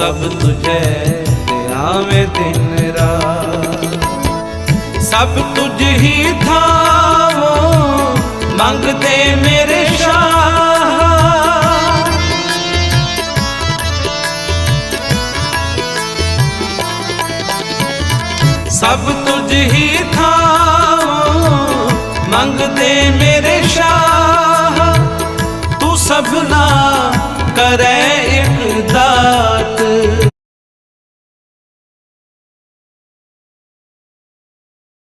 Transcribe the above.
ਸਭ ਤੁਝੇ ਆਵੇਂ ਦਿਨ ਰਾਤ। ਸਭ ਤੁਝ ਹੀ ਥਾਵੋ ਮੰਗਦੇ ਮੇਰੇ ਸ਼ਾਹ। ਸਭ ਤੁਝ ਹੀ ਥਾਵੋ ਮੰਗਦੇ ਮੇਰੇ ਸ਼ਾਹ। ਤੂੰ ਸਭਨਾ